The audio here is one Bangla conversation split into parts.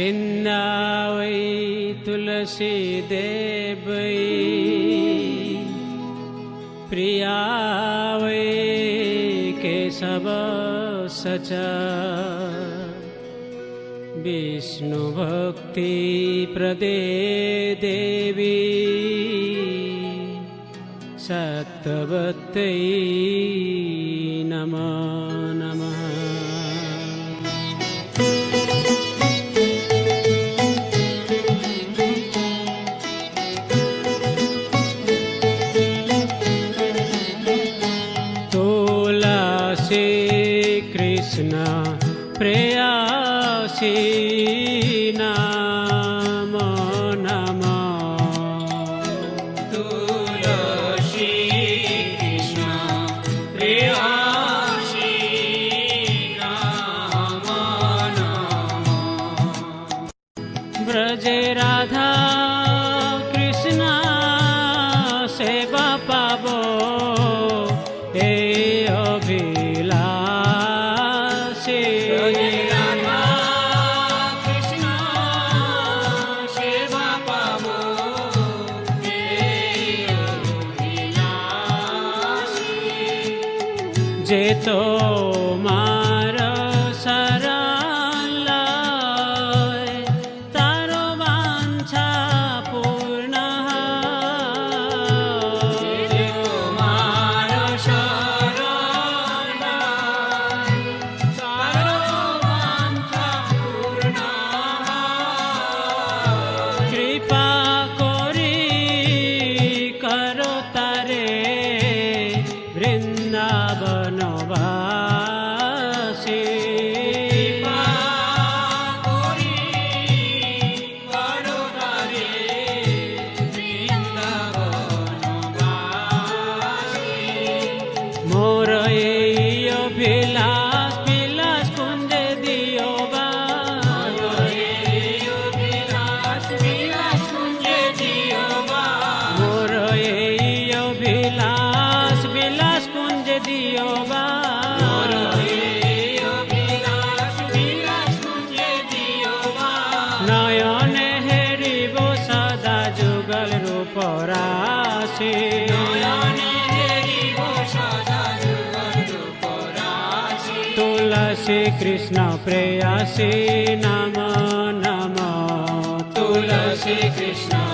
वृन्दावै तुलसी देवै प्रिया वै केशव सच। विष्णुभक्ति प्रदे देवी। सत्वत्यै नमो কৃষ্ণা প্রেয়াসী নাম নাম। তুলসী কৃষ্ণ প্রেয়াসী নাম ব্রজে রাধা কৃষ্ণ সেবা পাবো। যে তোমার করি মোর এই অভিলাষ নয়নে হেরিব সদা যুগল রূপ রাশি। তুলসী কৃষ্ণ প্রেয়াসী নম নম। তুলসী কৃষ্ণ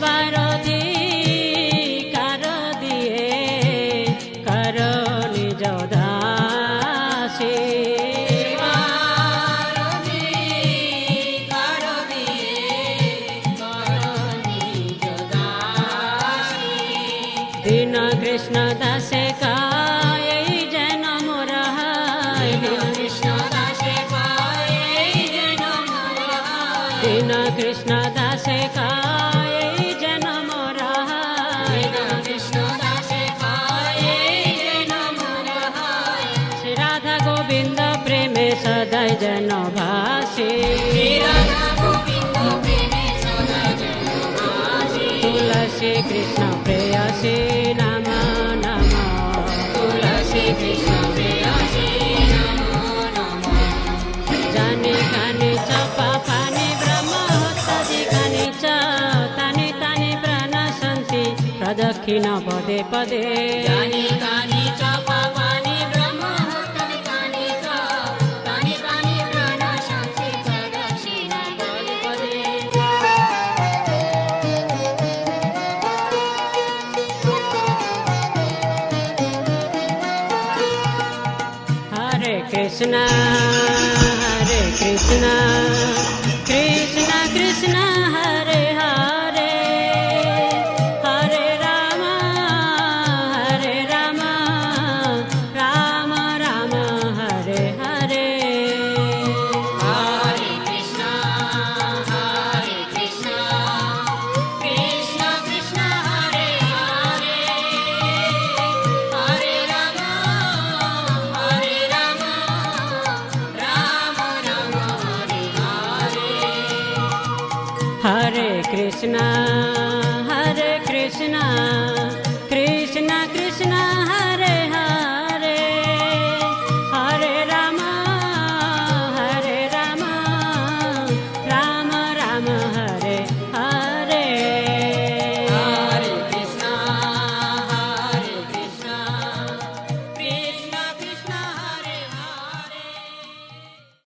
সেবার দিয়ে কর নিজ দাসী দীন কৃষ্ণ দাসে কায় যেন মোর হায়। যেন ভাসে। তুলসী কৃষ্ণ প্রেয়সী নম নম। তুলসী কৃষ্ণ প্রেয়সী জানি কানি চ পাপানি ব্রহ্ম হত্যাদি কানি চ। তানি তানি প্রাণ সন্তি প্রদক্ষিণ পদে পদে। জানি কানি চ পাপানি Krishna. Krishna